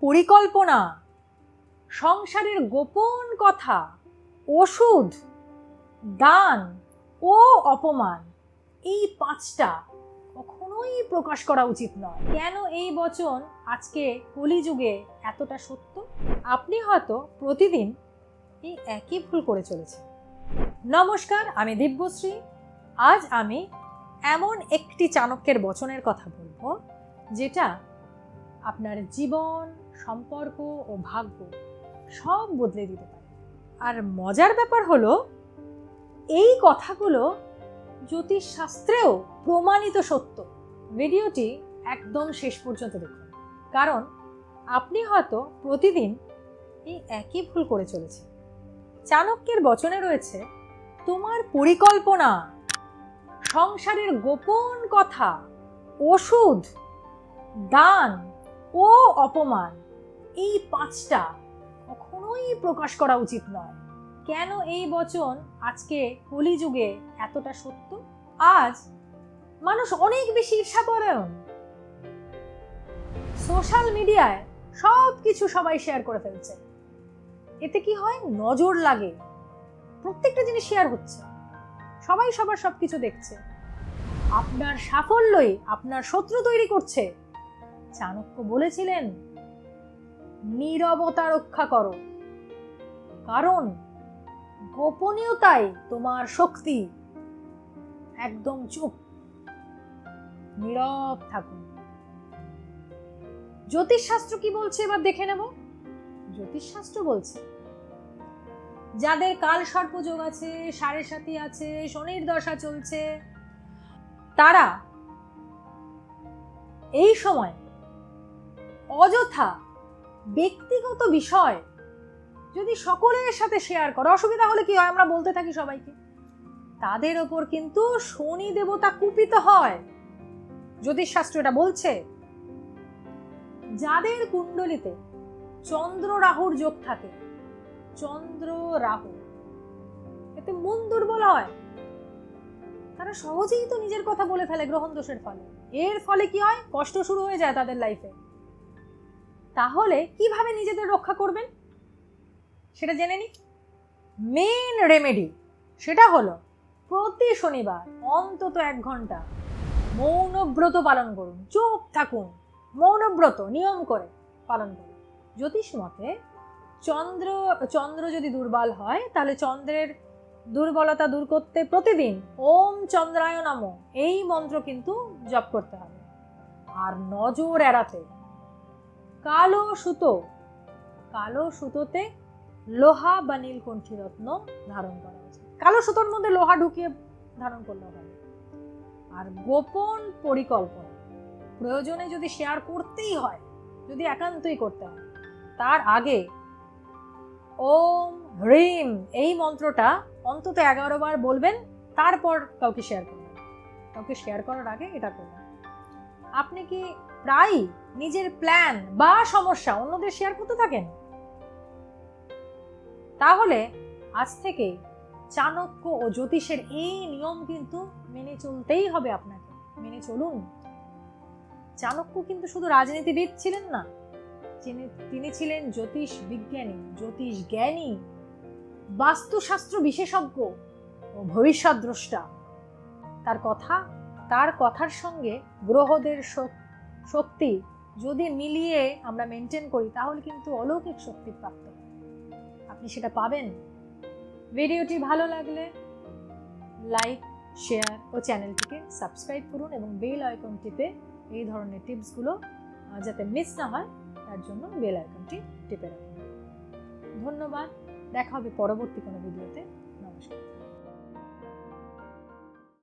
পরিকল্পনা। সংসারের গোপন কথা, ওষুধ, দান ও অপমান, এই পাঁচটা কখনোই প্রকাশ করা উচিত নয়। কেন এই বচন আজকে কলিযুগে এতটা সত্য? আপনি হয়তো প্রতিদিন এই একই ভুল করে চলেছেন। নমস্কার, আমি দিব্যশ্রী। আজ আমি এমন একটি চাণক্যের বচনের কথা বলব, যেটা আপনার জীবন সম্পর্ক ও ভাগ্য সব বদলে দিতে পারে। আর মজার ব্যাপার হলো, এই কথাগুলো জ্যোতিষশাস্ত্রেও প্রমাণিত সত্য। ভিডিওটি একদম শেষ পর্যন্ত দেখুন। কারণ আপনি হয়তো প্রতিদিন এই একই ভুল করে চলেছেন। চাণক্যের বচনে রয়েছে, তোমার পরিকল্পনা, সংসারের গোপন কথা, ওষুধ, দান ও অপমান এই পাঁচটা কখনোই প্রকাশ করা উচিত নয়। কেন এই বচন আজকে কলিযুগে এতটা সত্য? আজ মানুষ অনেক বেশি ঈর্ষাপরায়ণ সোশ্যাল মিডিয়ায় সব কিছু সবাই শেয়ার করে ফেলছে। এতে কি হয়? নজর লাগে। প্রত্যেকটা জিনিস শেয়ার হচ্ছে। সবাই সবার সবকিছু দেখছে। আপনার সাফল্যই আপনার শত্রু তৈরি করছে। চাণক্য বলেছিলেন নীরবতা রক্ষা করো। কারণ গোপনীয়তাই তোমার শক্তি। একদম চুপ। নীরব থাকুন। জ্যোতিষশাস্ত্র কি বলছে এবার দেখে নেব। জ্যোতিষশাস্ত্র বলছে, যাদের কাল সর্পযোগ আছে, সাড়ে সাথী আছে, শনির দশা চলছে, তারা এই সময় অযথা ব্যক্তিগত বিষয় যদি সকলের সাথে শেয়ার করো, অসুবিধা হলে কি হয়? আমরা বলতে থাকি সবাইকে। তাদের ওপর কিন্তু শনি দেবতা কুপিত হয়। জ্যোতিষশাস্ত্র এটা বলছে, যাদের কুণ্ডলিতে চন্দ্র রাহুর যোগ থাকে, চন্দ্র রাহু, এতে মন দুর্বল হয়। তারা সহজেই তো নিজের কথা বলে ফেলে গ্রহণ দোষের ফলে। এর ফলে কি হয়? কষ্ট শুরু হয়ে যায় তাদের লাইফে তাহলে কীভাবে নিজেদের রক্ষা করবেন? সেটা জেনে নি। মেন রেমেডি সেটা হলো প্রতি শনিবার অন্তত এক ঘণ্টা মৌনব্রত পালন করুন, চুপ থাকুন, মৌনব্রত নিয়ম করে পালন করুন। জ্যোতিষ মতে চন্দ্র চন্দ্র যদি দুর্বল হয়, তাহলে চন্দ্রের দুর্বলতা দূর করতে প্রতিদিন ওম চন্দ্রায় নম, এই মন্ত্র কিন্তু জপ করতে হবে। আর নজর এড়াতে কালো সুতো। কালো সুতোতে লোহা বা নীলকণ্ঠী রত্ন ধারণ করা উচিত কালো সুতোর মধ্যে লোহা ঢুকিয়ে ধারণ করলে হবে। আর গোপন পরিকল্পনা। প্রয়োজনে যদি শেয়ার করতেই হয়, যদি একান্তই করতে হয়, তার আগে ওম হ্রিম এই মন্ত্রটা অন্তত এগারো বার বলবেন, তারপর কাউকে শেয়ার করবেন। কাউকে শেয়ার করার আগে এটা করবেন। আপনি কি প্রায় নিজের প্ল্যান বা সমস্যা অন্যদের শেয়ার করতে থাকেন। তাহলে আজ থেকে চাণক্য ও জ্যোতিষের এই নিয়ম কিন্তু মেনে চলতেই হবে আপনাকে। মেনে চলুন। চাণক্য কিন্তু শুধু রাজনীতিবিদ ছিলেন না তিনি ছিলেন জ্যোতিষ বিজ্ঞানী, জ্যোতিষ জ্ঞানী, বাস্তুশাস্ত্র বিশেষজ্ঞ ও ভবিষ্যৎ দ্রষ্টা। তার কথা তার কথার সঙ্গে গ্রহদের শক- শক্তি যদি মিলিয়ে আমরা মেনটেন করি, তাহলে কিন্তু অলৌকিক শক্তি প্রাপ্ত। আপনি সেটা পাবেন। ভিডিওটি ভালো লাগলে লাইক, শেয়ার ও চ্যানেলটিকে সাবস্ক্রাইব করুন এবং বেল আইকন টিপে এই ধরনের টিপসগুলো যাতে মিস না হয়, তার জন্য বেল আইকনটি টিপে রাখুন। ধন্যবাদ। দেখা হবে পরবর্তী কোনো ভিডিওতে। নমস্কার।